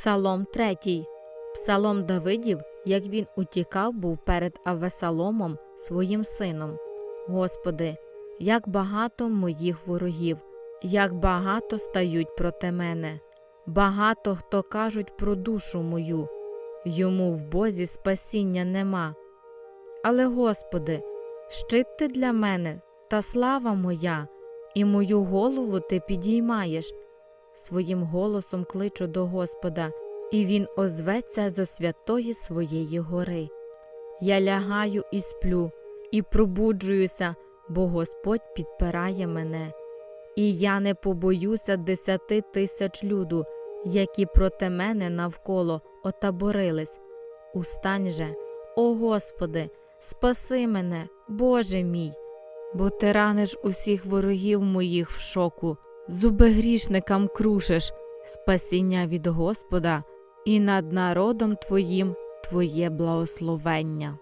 Псалом 3. Псалом Давидів, як він утікав, був перед Авесаломом, своїм сином. Господи, як багато моїх ворогів, як багато стають проти мене, багато хто кажуть про душу мою, йому в Бозі спасіння нема. Але, Господи, щит ти для мене та слава моя, і мою голову ти підіймаєш. Своїм голосом кличу до Господа, і Він озветься зо святої своєї гори. Я лягаю і сплю, і пробуджуюся, бо Господь підпирає мене. І я не побоюся десяти тисяч люду, які проти мене навколо отаборились. Устань же, о Господи, спаси мене, Боже мій, бо ти раниш усіх ворогів моїх в шоку, зуби грішникам крушиш, спасіння від Господа, і над народом Твоїм Твоє благословення.